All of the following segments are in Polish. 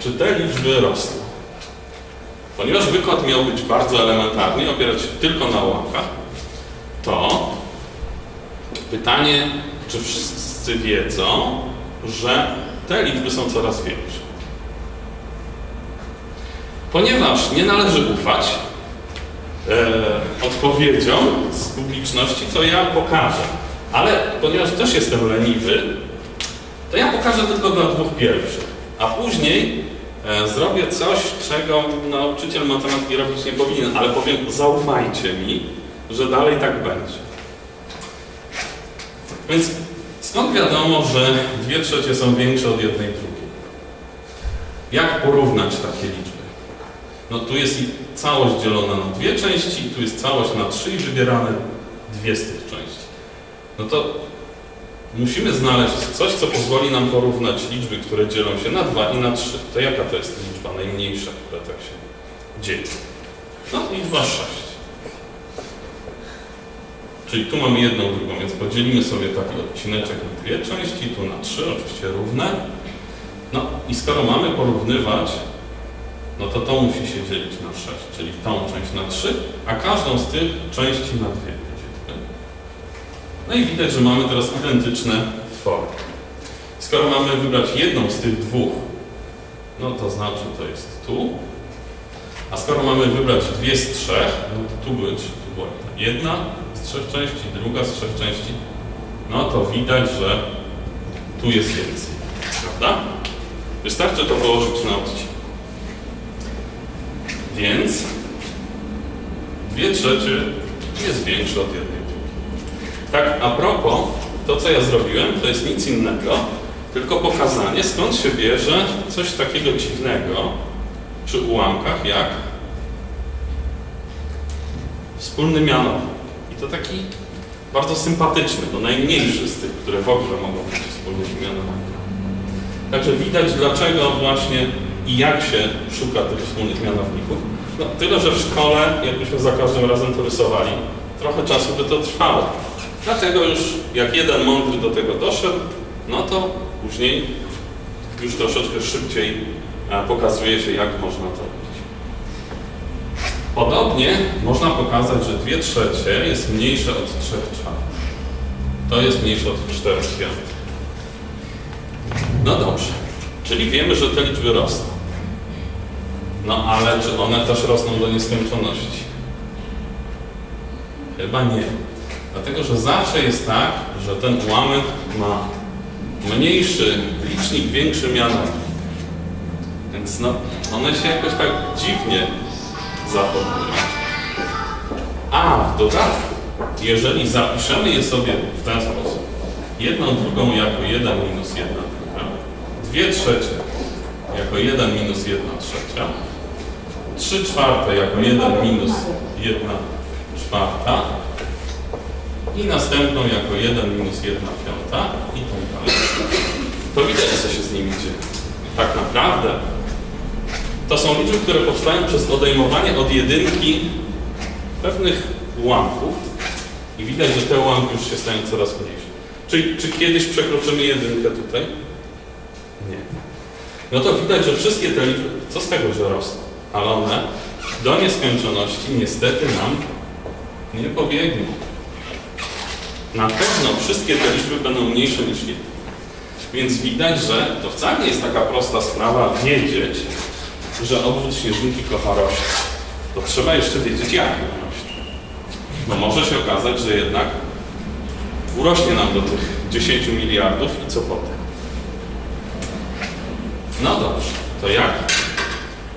czy te liczby rosną. Ponieważ wykład miał być bardzo elementarny, opierać się tylko na ułamkach, to pytanie, czy wszyscy wiedzą, że te liczby są coraz większe. Ponieważ nie należy ufać e, odpowiedziom z publiczności, to ja pokażę. Ale ponieważ też jestem leniwy, to ja pokażę tylko dla dwóch pierwszych. A później e, zrobię coś, czego nauczyciel matematyki robić nie powinien, ale powiem, zaufajcie mi, że dalej tak będzie. Więc skąd wiadomo, że dwie trzecie są większe od jednej drugiej? Jak porównać takie liczby? No tu jest całość dzielona na dwie części, tu jest całość na trzy i wybierane dwie z tych części. No to musimy znaleźć coś, co pozwoli nam porównać liczby, które dzielą się na 2 i na 3. To jaka to jest liczba najmniejsza, która tak się dzieli? No, liczba 6. Czyli tu mamy jedną, drugą, więc podzielimy sobie taki odcineczek na dwie części, tu na trzy, oczywiście równe. No i skoro mamy porównywać, no to to musi się dzielić na 6, czyli tą część na 3, a każdą z tych części na dwie. No i widać, że mamy teraz identyczne twory. Skoro mamy wybrać jedną z tych dwóch, no to znaczy to jest tu. A skoro mamy wybrać dwie z trzech, no to tu, być, tu była jedna z trzech części, druga z trzech części, no to widać, że tu jest więcej. Prawda? Wystarczy to położyć na odcinek. Więc dwie trzecie jest większe od jednej. Tak, a propos, to co ja zrobiłem, to jest nic innego, tylko pokazanie, skąd się bierze coś takiego dziwnego przy ułamkach, jak wspólny mianownik. I to taki bardzo sympatyczny, to najmniejszy z tych, które w ogóle mogą być wspólnymi mianownikami. Także widać, dlaczego właśnie i jak się szuka tych wspólnych mianowników. No, tyle, że w szkole, jakbyśmy za każdym razem to rysowali, trochę czasu by to trwało. Dlatego już jak jeden mądry do tego doszedł, no to później już troszeczkę szybciej pokazuje się, jak można to robić. Podobnie można pokazać, że 2 trzecie jest mniejsze od 3 czwartych. To jest mniejsze od 4 piątych. No dobrze, czyli wiemy, że te liczby rosną. No ale czy one też rosną do nieskończoności? Chyba nie. Dlatego, że zawsze jest tak, że ten ułamek ma mniejszy licznik, większy mianownik. Więc no, one się jakoś tak dziwnie zachowują. A w dodatku, jeżeli zapiszemy je sobie w ten sposób, jedną drugą jako 1 minus 1 druga, 2 trzecie jako 1 minus 1 trzecia, 3 czwarte jako 1 minus 1 czwarta, i następną jako 1 minus 1 piąta i tak dalej. To widać, co się z nimi dzieje. Tak naprawdę to są liczby, które powstają przez odejmowanie od jedynki pewnych ułamków i widać, że te ułamki już się stają coraz mniejsze. Czyli czy kiedyś przekroczymy jedynkę tutaj? Nie. No to widać, że wszystkie te liczby, co z tego, że rosną, ale one do nieskończoności niestety nam nie pobiegną. Na pewno wszystkie te liczby będą mniejsze niż jedna. Więc widać, że to wcale nie jest taka prosta sprawa wiedzieć, że obwód śnieżynki kocha rośnie. To trzeba jeszcze wiedzieć, jak rośnie. Bo może się okazać, że jednak urośnie nam do tych 10 miliardów i co potem? No dobrze, to jak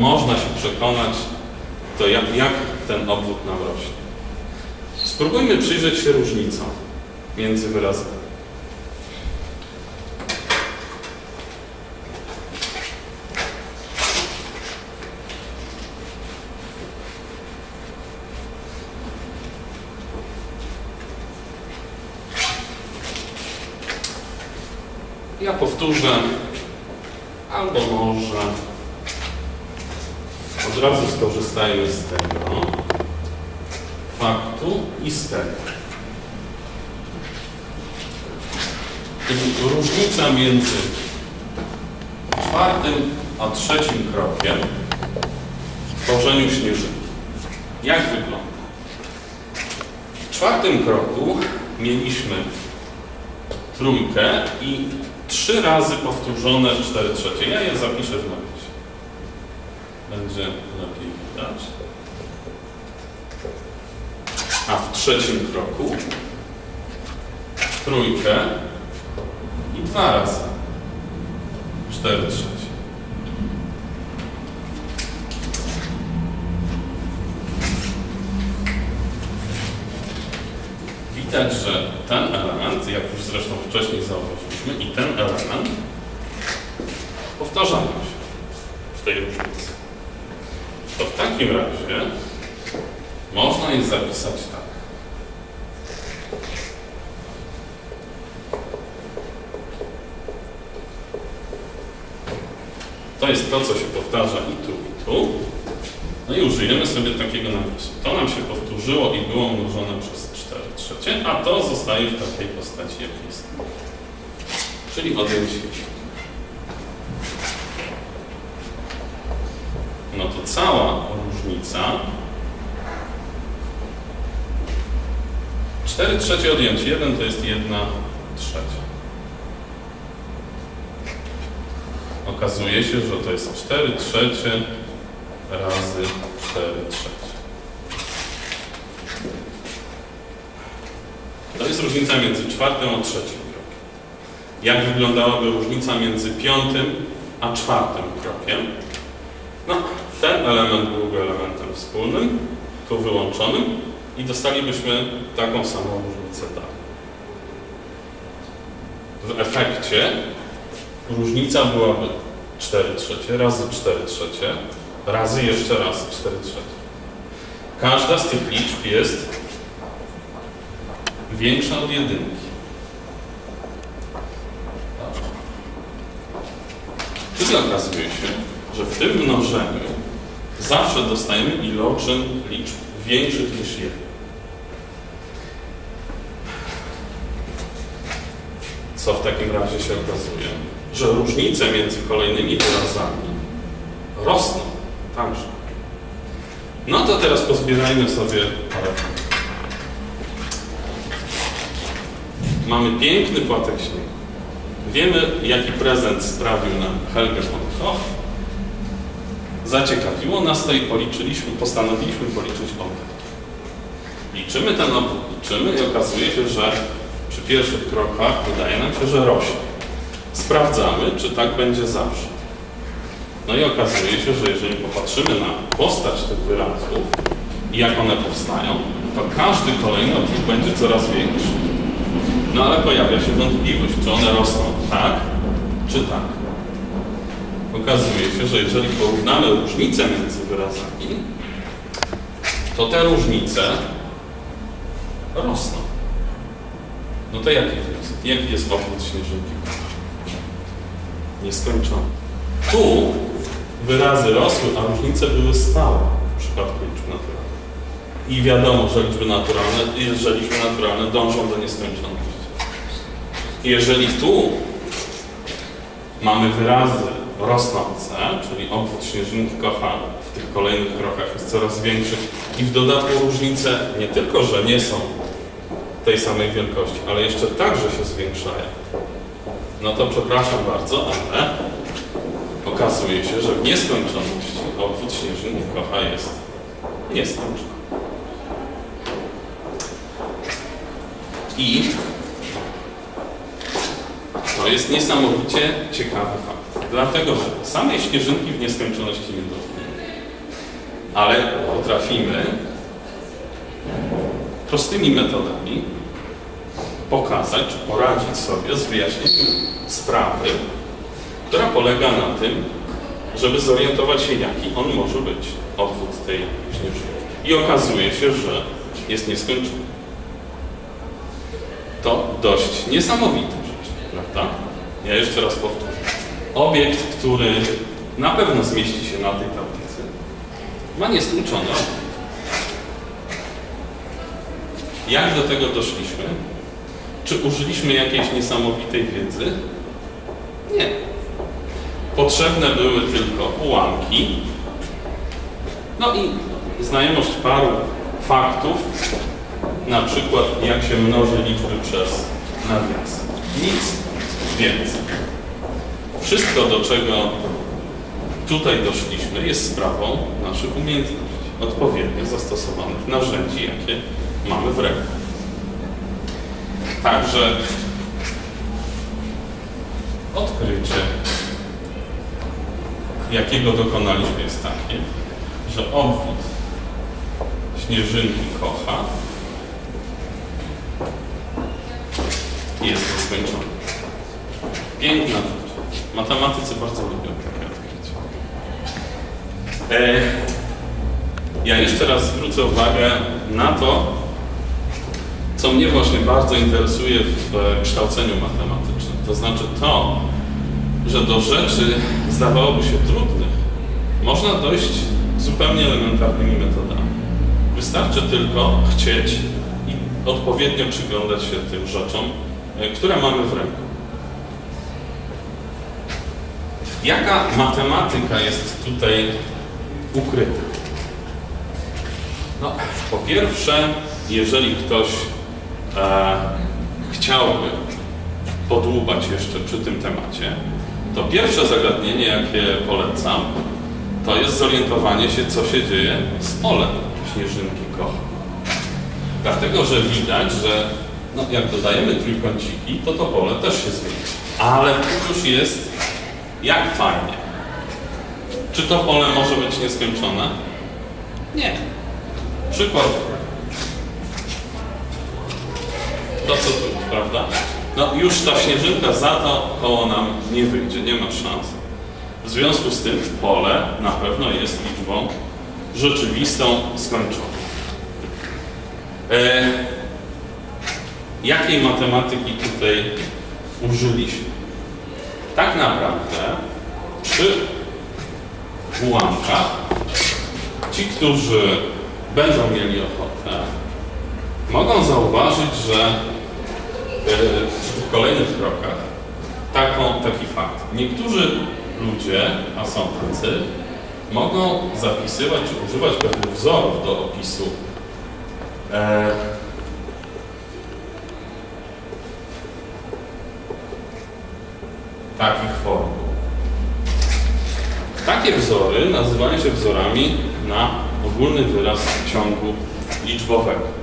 można się przekonać, to jak, jak ten obwód nam rośnie? Spróbujmy przyjrzeć się różnicom między wyrazami. Ja powtórzę, albo może od razu skorzystajmy z tego faktu i z tego. Różnica między czwartym a trzecim krokiem w tworzeniu śnieżynki. Jak wygląda? W czwartym kroku mieliśmy trójkę i trzy razy powtórzone 4 trzecie. Ja je zapiszę w napisie. Będzie lepiej widać. A w trzecim kroku trójkę i dwa razy 4 trzecie. Widać, że ten element, jak już zresztą wcześniej zauważyliśmy, i ten element powtarzają się w tej różnicy. To w takim razie można je zapisać tak. To jest to, co się powtarza i tu, i tu. No i użyjemy sobie takiego napisu. To nam się powtórzyło i było mnożone przez 4 trzecie, a to zostaje w takiej postaci, jak jest. Czyli odjąć No to cała różnica 4 trzecie odjąć 1 to jest 1 trzecia. Okazuje się, że to jest 4 trzecie razy 4 trzecie. To jest różnica między czwartym a trzecim krokiem. Jak wyglądałaby różnica między piątym a czwartym krokiem? No, ten element byłby elementem wspólnym, tu wyłączonym i dostalibyśmy taką samą różnicę dalej. W efekcie różnica byłaby 4 trzecie razy 4 trzecie razy jeszcze raz 4 trzecie. Każda z tych liczb jest większa od jedynki. Czyli okazuje się, że w tym mnożeniu zawsze dostajemy iloczyn liczb większych niż jeden. Co w takim razie się okazuje? Że różnice między kolejnymi wyrazami rosną także. No to teraz pozbierajmy sobie parę Mamy piękny płatek śniegu. Wiemy, jaki prezent sprawił nam Helge von Koch. Zaciekawiło nas to i policzyliśmy, postanowiliśmy policzyć obwód. Liczymy ten obwód, liczymy i okazuje się, że przy pierwszych krokach wydaje nam się, że rośnie. Sprawdzamy, czy tak będzie zawsze. No i okazuje się, że jeżeli popatrzymy na postać tych wyrazów i jak one powstają, to każdy kolejny obwód będzie coraz większy. No ale pojawia się wątpliwość, czy one rosną tak, czy tak. Okazuje się, że jeżeli porównamy różnice między wyrazami, to te różnice rosną. No to jaki jest? Jaki jest obwód śnieżynki? Nieskończony. Tu wyrazy rosły, a różnice były stałe w przypadku liczb naturalnych. I wiadomo, że liczby naturalne, że liczby naturalne dążą do nieskończoności. Jeżeli tu mamy wyrazy rosnące, czyli obwód śnieżynki kocha w tych kolejnych krokach jest coraz większy i w dodatku różnice nie tylko, że nie są tej samej wielkości, ale jeszcze także się zwiększają, no to przepraszam bardzo, ale okazuje się, że w nieskończoności obwód śnieżynki kocha jest nieskończony. I to jest niesamowicie ciekawy fakt. Dlatego, że samej śnieżynki w nieskończoności nie dotkniemy. Ale potrafimy prostymi metodami pokazać, czy poradzić sobie z wyjaśnieniem sprawy, która polega na tym, żeby zorientować się, jaki on może być, obwód tej śnieżynki. I okazuje się, że jest nieskończony. To dość niesamowite prawda? Ja jeszcze raz powtórzę. Obiekt, który na pewno zmieści się na tej tablicy, ma nieskończone. Jak do tego doszliśmy? Czy użyliśmy jakiejś niesamowitej wiedzy? Nie. potrzebne były tylko ułamki. No i znajomość paru faktów, na przykład jak się mnoży liczby przez nawias. Nic więcej. Wszystko, do czego tutaj doszliśmy, jest sprawą naszych umiejętności, odpowiednio zastosowanych narzędzi, jakie mamy w ręku. Także odkrycie, jakiego dokonaliśmy, jest takie, że obwód śnieżynki Kocha jest nieskończony. Piękna rzecz. Matematycy bardzo lubią takie odkrycia. E, ja jeszcze raz zwrócę uwagę na to, co mnie właśnie bardzo interesuje w kształceniu matematycznym. To znaczy to, że do rzeczy zdawałoby się trudnych można dojść zupełnie elementarnymi metodami. Wystarczy tylko chcieć i odpowiednio przyglądać się tym rzeczom, e, które mamy w ręku. Jaka matematyka jest tutaj ukryta? No, po pierwsze, jeżeli ktoś e, chciałby podłubać jeszcze przy tym temacie, to pierwsze zagadnienie, jakie polecam, to jest zorientowanie się, co się dzieje z polem śnieżynki kocha. Dlatego, że widać, że no, jak dodajemy trójkąciki, to to pole też się zwiększa. Ale tu już jest jak fajnie. Czy to pole może być nieskończone? Nie. Przykład. To co tu, prawda? No już ta śnieżynka za to koło nam nie wyjdzie, nie ma szans. W związku z tym pole na pewno jest liczbą rzeczywistą, skończoną. E, jakiej matematyki tutaj użyliśmy? Tak naprawdę przy ułamkach ci, którzy będą mieli ochotę, mogą zauważyć, że tych kolejnych krokach taką, taki fakt. Niektórzy ludzie, a są tacy, mogą zapisywać czy używać pewnych wzorów do opisu e, takich formuł. Takie wzory nazywają się wzorami na ogólny wyraz ciągu liczbowego.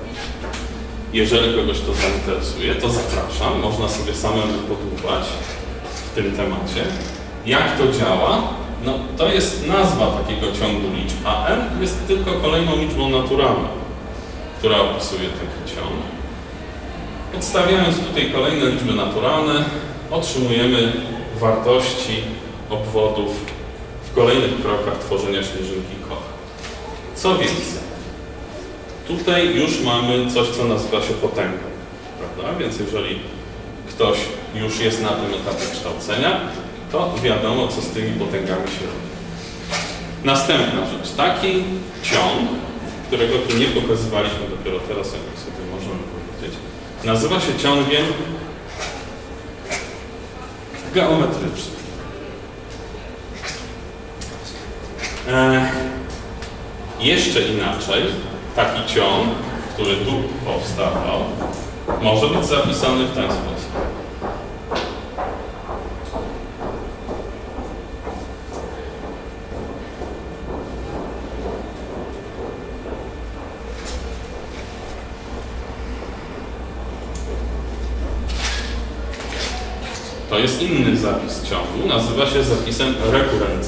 Jeżeli kogoś to zainteresuje, to zapraszam. Można sobie samemu podłubać w tym temacie. Jak to działa? No, to jest nazwa takiego ciągu liczb, a n jest tylko kolejną liczbą naturalną, która opisuje taki ciąg. Podstawiając tutaj kolejne liczby naturalne, otrzymujemy wartości obwodów w kolejnych krokach tworzenia śnieżynki Kocha. Co więcej, tutaj już mamy coś, co nazywa się potęgą, prawda? Więc jeżeli ktoś już jest na tym etapie kształcenia, to wiadomo, co z tymi potęgami się robi. Następna rzecz. Taki ciąg, którego tu nie pokazywaliśmy dopiero teraz, jak sobie możemy powiedzieć, nazywa się ciągiem geometrycznym. E, jeszcze inaczej, taki ciąg, który tu powstawał, może być zapisany w ten sposób. To jest inny zapis ciągu, nazywa się zapisem rekurencyjnym.